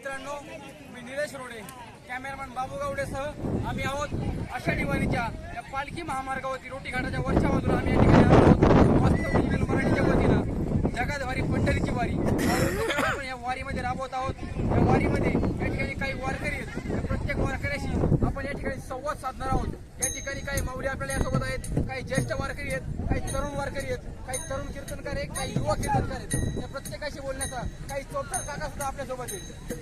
मित्रांनो मी निलेश रोडे कॅमेरामॅन बाबू गावडेसह आम्ही आहोत अशा वारीच्या या पालखी महामार्गावरती रोटीघाटाच्या वरच्या बाजूला आम्ही या ठिकाणी आहोत. मस्त मराठीच्या वतीनं जगात वारी पंढरीची वारी. आपण या वारीमध्ये राबवत आहोत. या वारीमध्ये या ठिकाणी काही वारकरी आहेत. त्या प्रत्येक वारकऱ्याशी आपण या ठिकाणी संवाद साधणार आहोत. या ठिकाणी काही माऊली आपल्याला यासोबत आहेत. काही ज्येष्ठ वारकरी आहेत. काही तरुण वारकरी आहेत. काही तरुण कीर्तनकार आहेत. काही युवा कीर्तनकार आहेत. या प्रत्येकाशी बोलण्याचा काही चौथर काका सुद्धा आपल्यासोबत आहेत.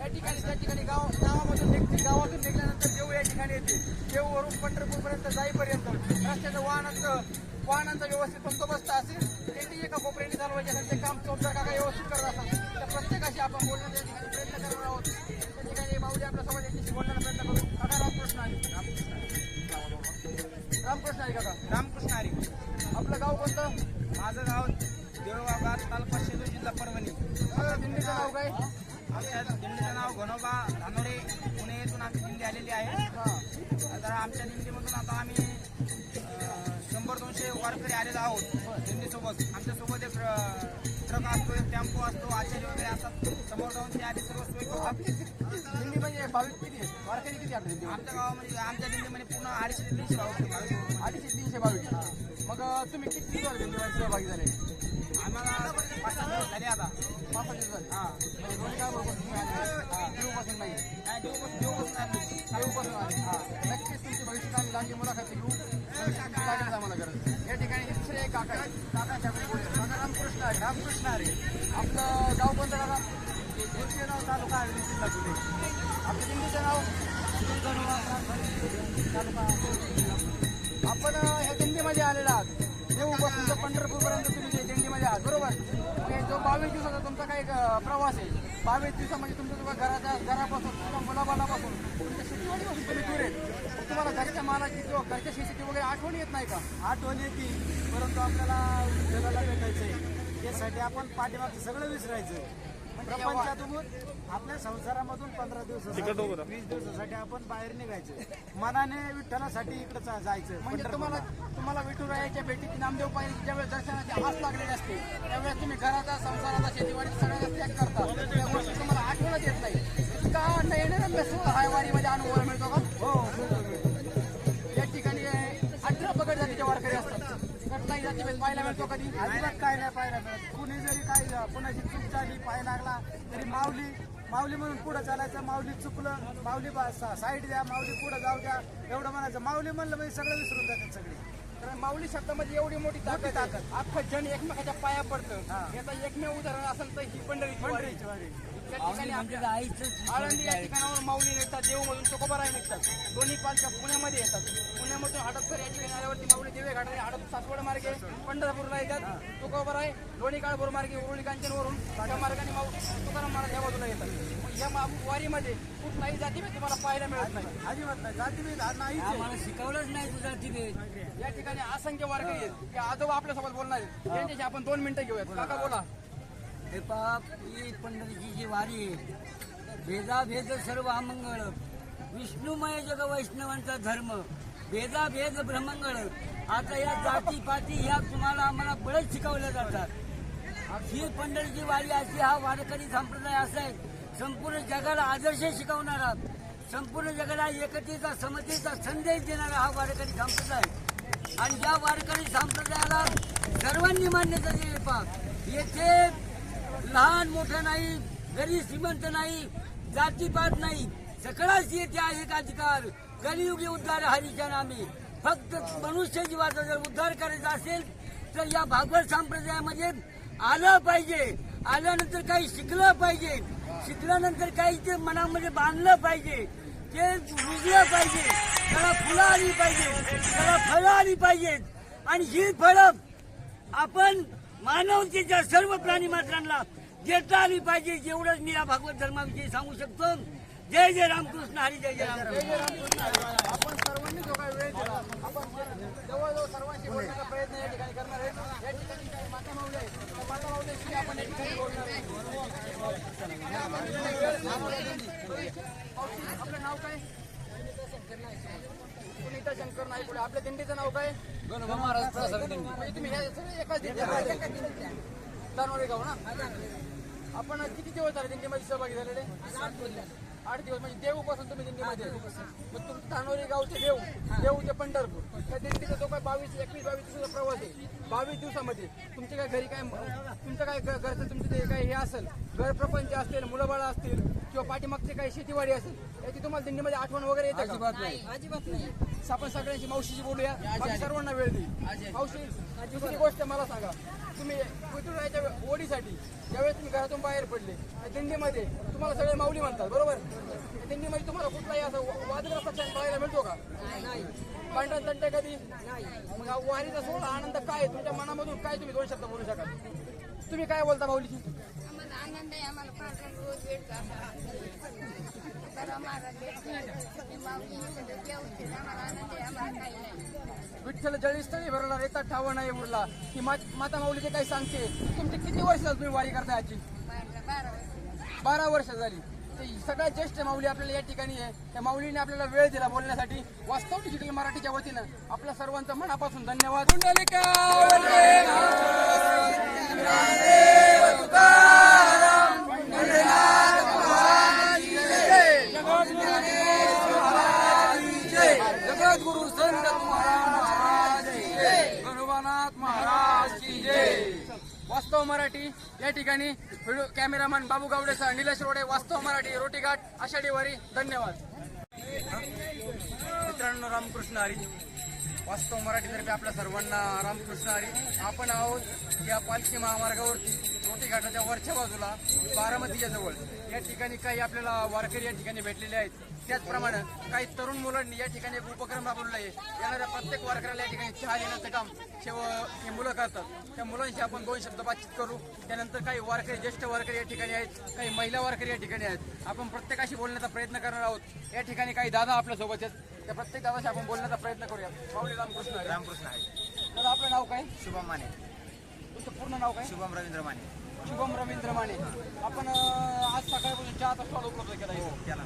या ठिकाणी त्या ठिकाणी गाव गावामधून निघते गावातून निघल्यानंतर देऊ या ठिकाणी येते. देऊवरून पंढरपूरपर्यंत जाईपर्यंत रस्त्याचं वाहनाचं वाहनांचा व्यवस्थित बंदोबस्त असेल दिंडी एका कोपऱ्याने चालवायचे ते काम चौथर काका व्यवस्थित करत असतात. त्या प्रत्येकाशी आपण बोलण्याचा या ठिकाणी प्रयत्न करणार आहोत. त्या ठिकाणी माऊली आपल्यासोबत यांच्याशी बोलण्याचा प्रयत्न करू. काका रामकृष्ण हरी रामकृष्ण हरी काका रामकृष्ण हरी. आपलं गाव कोणतं? माझं गाव धानोरे पुणे येथून आमची दिंडी आलेली आहे. तर आमच्या दिंडीमधून आता आम्ही शंभर दोनशे वारकरी आलेलो आहोत दिंडीसोबत. आमच्यासोबत एक ट्रक असतो एक टेम्पो असतो आचार्य वगैरे असतात. समोर जाऊन ते आधी सर्व सोय दिंडी म्हणजे भाविक किती वारकरी किती आपल्या आमच्या गावामध्ये आमच्या दिंडीमध्ये पूर्ण अडीचशे ते तीनशे भाऊ अडीचशे तीनशे बावीस. मग तुम्ही किती दिंडीमध्ये सहभागी झाले? आम्हाला पाच झाले आता. पाच दिवस झाले. हां. म्हणजे तुम्ही आले. देऊपासून नाही देऊ नक्कीच तुमची भविष्यात आम्ही लांबी मुलाखत घेऊ लागेल आम्हाला गरज या ठिकाणी दुसरे एक काका आहेत काका रामकृष्ण आहे रामकृष्ण आहे आपलं गाव कोणतं दादा नाव तालुका आहे जिल्हा पुणे आपल्या दिंडीचं नाव आपण ह्या दिंडीमध्ये आलेला आहात. देऊपासून तर पंढरपूरपर्यंत तुम्ही जे आहात बरोबर. जो बावीस दिवसाचा तुमचा काही प्रवास आहे बावीस दिवसामध्ये तुमचं तुम्हाला घराच्या घरापासून किंवा मुलाबालापासून तुमच्या शेतीवाडीपासून तुम्ही दूर आहेत. तुम्हाला घरच्या मालाची किंवा घरच्या शेतीची वगैरे आठवण येत नाही का? आठवण येते परंतु आपल्याला जगाला आहे त्यासाठी आपण पाठीमागचं सगळं विसरायचं. प्रपंचातून आपल्या संसारामधून पंधरा दिवसासाठी वीस दिवसासाठी आपण बाहेर निघायचं. मनाने विठ्ठलासाठी इकडे जायचं. म्हणजे तुम्हाला तुम्हाला विठुरायाच्या भेटीची नामदेव पाहिजे ज्यावेळेस दर्शनाची आस लागलेली असते त्यावेळेस तुम्ही घराचा संसाराचा शेतीवाडी सगळ्याचा त्याग करता. त्या गोष्टी तुम्हाला आठवणच येत नाही. इतका नयनरम्य हा वारीमध्ये अनुभव मिळतो का? हो. या ठिकाणी अठरा पगड जातीचे वारकरी असतात. पाहायला मिळतो कधी अजिबात काय नाही पाहायला मिळत. कुणी जरी काय कुणाची चूक झाली पाय लागला तरी माऊली माऊली म्हणून पुढं चालायचं माऊली चुकलं माऊली साईड द्या माऊली पुढं जाऊ द्या एवढं म्हणायचं. माऊली म्हणलं म्हणजे सगळं विसरून जातात सगळे. तर माऊली शब्दामध्ये एवडी मोठी ताकद ताकद. अख्खं जण एकमेकाच्या पाया पडतं. हा. याचा एकमेव उदाहरण असेल तर ही पंढरीची वारी. पंढरीची वारी त्या ठिकाणी आपल्या आळंदी या ठिकाणावर माऊली निघतात देवमधून तुकोबाराय निघतात. दोन्ही पालख्या पुण्यामध्ये येतात. पुण्यामधून हडपसर या ठिकाणी आल्यावरती माऊली देवे घाटाने हडप सासवड मार्गे पंढरपूरला येतात. तुकोबाराय लोणी काळभोर मार्गे उरुळी कांचनवरून त्या मार्गाने माऊ तुकाराम महाराज या बाजूला येतात. या वारीमध्ये कुठलाही जातीभेद तुम्हाला पाहायला मिळत नाही. अजिबात नाही. जातीभेद हा आहे. शिकवलंच नाही तुझा तिथे या ठिकाणी असंख्य वारकरी आहेत. की आजोबा आपल्यासोबत बोलणार आहेत. त्यांच्याशी आपण दोन मिनिटं घेऊयात. काका बोला. हे पाप ही पंढरीची जी वारी आहे. भेदाभेद सर्व अमंगळ. विष्णुमय जग वैष्णवांचा धर्म. भेदाभेद भ्रमंगळ आता या जाती पाती ह्या तुम्हाला आम्हाला बळच शिकवल्या जातात. ही पंढरीची वारी अशी हा वारकरी संप्रदाय असा आहे. संपूर्ण जगाला आदर्श शिकवणारा संपूर्ण जगाला एकतेचा समतेचा संदेश देणारा हा वारकरी संप्रदाय. आणि या वारकरी संप्रदायाला सर्वांनी मान्यता दिली पा येथे लहान मोठं नाही गरीब श्रीमंत नाही जातीपात नाही सकळाच येथे आहे एक अधिकार. कलियुगी उद्धार हरीच्या नामे. फक्त मनुष्य जीवाचा जर उद्धार करायचा असेल तर या भागवत संप्रदायामध्ये आलं पाहिजे. आल्यानंतर काही शिकलं पाहिजे. शिकल्यानंतर काही ते मनामध्ये बांधलं पाहिजे. ते रुजलं पाहिजे त्याला फुलं आली पाहिजे त्याला फळं आली पाहिजेत आणि ही फळं आपण मानवतेच्या सर्व प्राणी मात्रांना देता आली पाहिजे जेवढंच मी या भागवत धर्माविषयी सांगू शकतो. जय जय रामकृष्ण हरी जय जय रामकृष्ण. आपण सर्वांनी जो काही वेळ दिला आपण जवळजवळ सर्वांशी बोलण्याचा प्रयत्न या ठिकाणी करणार आहे. या ठिकाणी काही माता त्या माता माऊलीशी आपण या ठिकाणी बोलणार आहे. आपलं नाव काय? सुनीता शंकर नाईक आपल्या दिंडीचं नाव काय? म्हणजे तुम्ही एकाच दानोरे गाव ना? आपण किती दिवस झाले दिंडीमध्ये सहभागी झालेले? आठ दिवस म्हणजे देऊपासून तुम्ही दिंडीमध्ये मग तुमचं धानोरी गावचे देऊ देऊ ते पंढरपूर. त्या दिंडीचा जो काय बावीस एकवीस बावीस दिवसाचा प्रवास आहे. बावीस दिवसामध्ये तुमच्या काय घरी काय तुमचं काय घरचं तुमचं ते काय हे असेल घर प्रपंच असतील मुलं बाळा असतील किंवा पाठीमागचे काही शेतीवाडी असेल याची तुम्हाला दिंडीमध्ये आठवण वगैरे येते का? अजिबात नाही. अजिबात नाही. आपण सगळ्यांची मावशीची बोलूया. बाकी सर्वांना वेळ देईल मावशी दुसरी गोष्ट मला सांगा. तुम्ही पृथ्वीराजाच्या ओढीसाठी ज्यावेळेस तुम्ही घरातून बाहेर पडले दिंडीमध्ये तुम्हाला सगळे माऊली म्हणतात बरोबर? त्या दिंडीमध्ये तुम्हाला कुठलाही असं वादग्रस्त क्षण बघायला मिळतो का? नाही. भांडण तंटे कधी? नाही. मग वारीचा सोहळा आनंद काय? आहे? तुमच्या मनामधून काय तुम्ही दोन शब्द बोलू शकाल? तुम्ही काय बोलता माऊलीची आम्हाला आनंद आहे आम्हाला रोज भेटतो काही विठ्ठल जळीस्थळी भरला रेता ठाव नाही उरला. ही मा- माता माऊलीचे काय सांगते? तुमची किती वर्ष झाली तुम्ही वारी करताय आजची बारा वर्ष झाली. सगळ्यात ज्येष्ठ माऊली आपल्याला या ठिकाणी आहे. त्या माऊलीने आपल्याला वेळ दिला बोलण्यासाठी. वास्तव डिजिटल मराठीच्या वतीनं आपल्या सर्वांचा मनापासून धन्यवाद. जगद्गुरु संत महाराज महाराज की जय. वास्तव मराठी या ठिकाणी व्हिडिओ कॅमेरामॅन बाबू गावडेसह निलेश रोडे वास्तव मराठी रोटीघाट आषाढी वारी धन्यवाद. मित्रांनो रामकृष्ण हरी. वास्तव मराठीतर्फे आपल्या सर्वांना रामकृष्ण हरी. आपण आहोत या पालखी महामार्गावरती रोटीघाटाच्या वरच्या बाजूला बारामतीच्या जवळ. या ठिकाणी काही आपल्याला वारकरी या ठिकाणी भेटलेले आहेत. त्याचप्रमाणे काही तरुण मुलांनी या ठिकाणी एक उपक्रम राबवलेला आहे. येणाऱ्या प्रत्येक वारकऱ्याला या ठिकाणी चहा देण्याचं काम शेव हे मुलं करतात. त्या मुलांशी आपण दोन शब्द बातचीत करू. त्यानंतर काही वारकरी ज्येष्ठ वारकरी या ठिकाणी आहेत. काही महिला वारकरी या ठिकाणी आहेत. आपण प्रत्येकाशी बोलण्याचा प्रयत्न करणार आहोत. या ठिकाणी काही दादा आपल्यासोबत आहेत. त्या प्रत्येक दादाशी आपण बोलण्याचा प्रयत्न करूया माऊली रामकृष्ण. रामकृष्ण आहे दादा आपलं नाव काय? शुभम माने. तुमचं पूर्ण नाव काय? शुभम रवींद्र माने. शुभम रवींद्र माने. आपण आज सकाळपासून चहाचा स्टॉल उपलब्ध केला आहे केला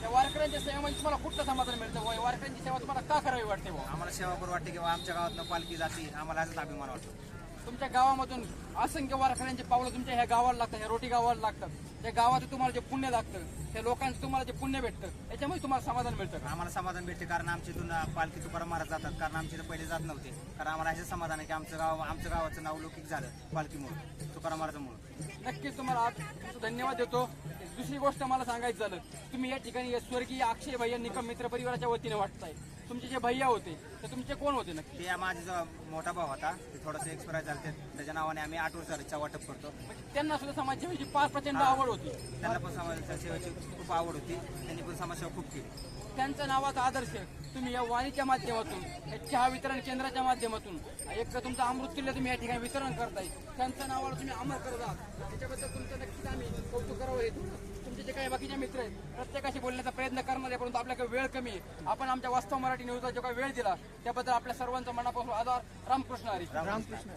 त्या वारकऱ्यांच्या सेवेमध्ये तुम्हाला कुठलं समाधान मिळतं? बुवा? वारकऱ्यांची सेवा तुम्हाला का करावी वाटते बुवा? आम्हाला सेवा करू वाटते किंवा आमच्या गावातनं पालखी जाते आम्हाला आजच अभिमान वाटतो. तुमच्या गावामधून असंख्य वारकऱ्यांचे पावलं तुमच्या ह्या गावाला लागतात ह्या रोटी गावाला लागतात. त्या गावाचं तुम्हाला जे पुण्य लागतं त्या लोकांचं तुम्हाला जे पुण्य भेटतं त्याच्यामुळे तुम्हाला समाधान मिळतं. आम्हाला समाधान भेटते कारण आमच्या इथून पालखी तुकाराम महाराज जातात. कारण आमच्या इथं पहिले जात नव्हते. कारण आम्हाला असं समाधान आहे की आमचं गाव आमचं गावाचं नाव लौकिक झालं पालखीमुळे तुकाराम महाराजांमुळे. नक्कीच तुम्हाला धन्यवाद देतो. दुसरी गोष्ट मला सांगायचं झालं तुम्ही या ठिकाणी स्वर्गीय अक्षय भैया निकम मित्र परिवाराच्या वतीने वाटताय. तुमचे जे भैया होते ते तुमचे कोण होते नक्की? ते माझा जो मोठा भाऊ होता ते थोडंसं एक्सपायर झालं. त्याच्या नावाने आम्ही आठ वर्षाचा वाटप करतो. म्हणजे त्यांना सुद्धा समाजसेवेची फार प्रचंड आवड होती. त्यांना पण समाजाच्या सेवेची खूप आवड होती. त्यांनी पण समाजसेवा खूप केली. त्यांचा नावाचा आदर्श तुम्ही या वाणीच्या माध्यमातून या चहा वितरण केंद्राच्या माध्यमातून एक तुमचा अमृत किल्ला तुम्ही या ठिकाणी वितरण करताय. त्यांच्या नावाला तुम्ही अमर करत आहात. त्याच्याबद्दल तुमचं नक्कीच आम्ही कौतुक करावं हे तुमचे जे काही बाकीचे मित्र आहेत प्रत्येकाशी बोलण्याचा प्रयत्न करणार आहे परंतु आपल्याकडे वेळ कमी आहे. आपण आमच्या वास्तव मराठी न्यूजला जो काही वेळ दिला त्याबद्दल आपल्या सर्वांचा मनापासून आधार रामकृष्ण हरी. रामकृष्ण